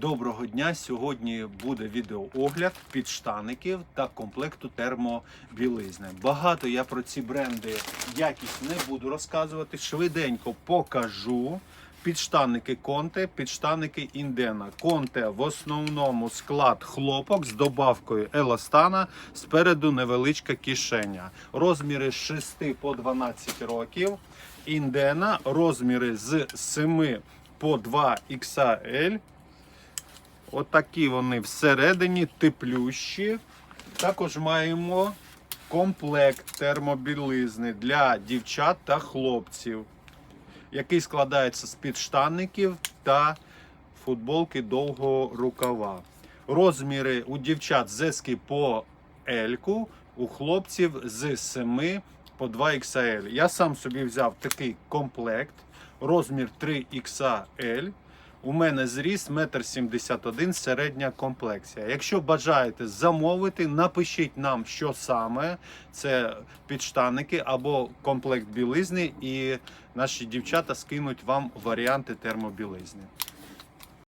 Доброго дня! Сьогодні буде відеоогляд підштаників та комплекту термобілизни. Багато я про ці бренди якість не буду розказувати. Швиденько покажу. Підштанники Конте, підштанники Індена. Конте в основному склад хлопок з добавкою еластана. Спереду невеличка кишеня. Розміри з 6 по 12 років. Індена розміри з 7 по 2 XL. Отакі вони всередині теплющі. Також маємо комплект термобілизни для дівчат та хлопців, який складається з підштанників та футболки довгого рукава. Розміри у дівчат з ески по L, у хлопців з 7 по 2 XL. Я сам собі взяв такий комплект, розмір 3 XL. У мене зріс 1,71 м середня комплексія. Якщо бажаєте замовити, напишіть нам, що саме це підштанники або комплект білизни, і наші дівчата скинуть вам варіанти термобілизни.